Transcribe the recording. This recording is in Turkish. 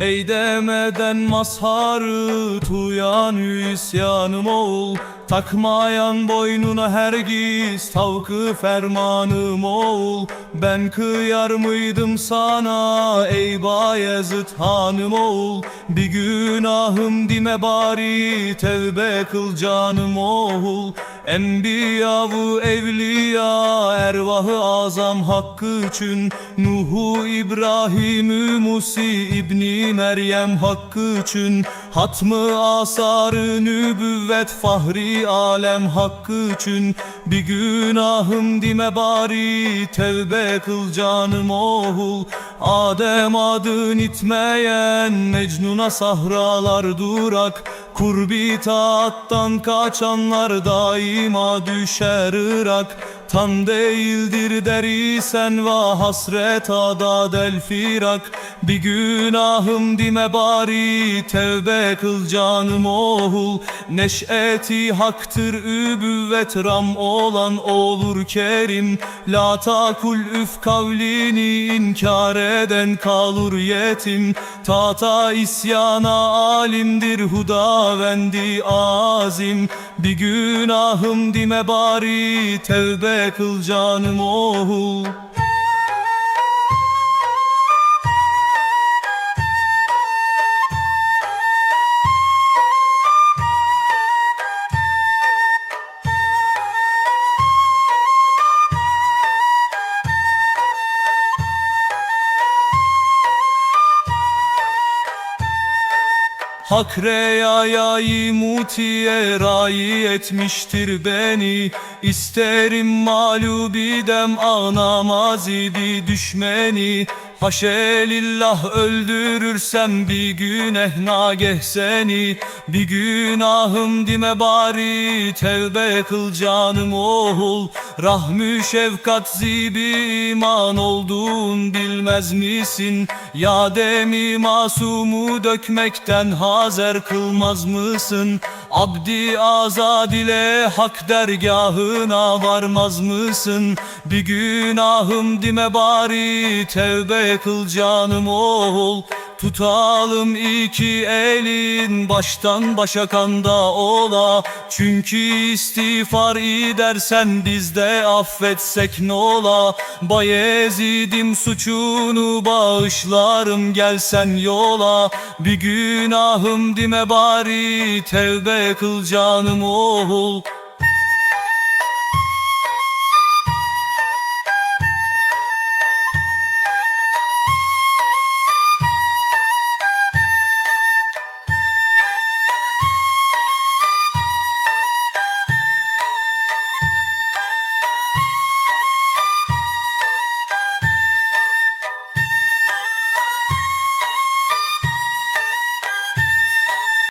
Ey demeden mazharı tuyan isyanım ol. Takmayan boynuna hergiz tavkı fermanım ol. Ben kıyar mıydım sana ey Bayezid hanım ol. Bir günahım dime bari tevbe kıl canım ol Enbiya-vu evliya ervahı azam hakkı için. Nuhu İbrahim'ü Musi İbni Meryem hakkı için. Hatmı asarı nübüvvet fahri alem hakkı için. Bir günahım dime bari tevbe kıl canım oğul Adem adın itmeyen Mecnun'a sahralar durak. Kurbi taattan kaçanlar daima düşer Irak Tan değildir derisen va hasret ada del firak. Bir günahım dime bari tevbe kıl canım oğul. Neşeti haktır übüvvet ram olan olur kerim. La takul üf kavlini inkar eden kalur yetim. Tata isyana alimdir hudavendi azim. Bir günahım dime bari tevbe kıl canım oğul Hak reyayayı mutiye rayi etmiştir beni. İsterim mağlubidem ağlamaz idi düşmeni Haşelillah öldürürsem bir güneh nageh seni Bir günahım dime bari tevbe kıl canım oğul Rahmü şefkat zibi iman olduğun bilmez misin? Ya demi masumu dökmekten hazer kılmaz mısın? Abdi azad ile hak dergahına varmaz mısın? Bir günahım dime bari tevbe kıl canım oğul. Tutalım iki elin baştan başa kanda ola. Çünkü istiğfar edersen biz de affetsek ne ola Bayezid'im suçunu bağışlarım gelsen yola. Bir günahım dime bari tevbe kıl canım oğul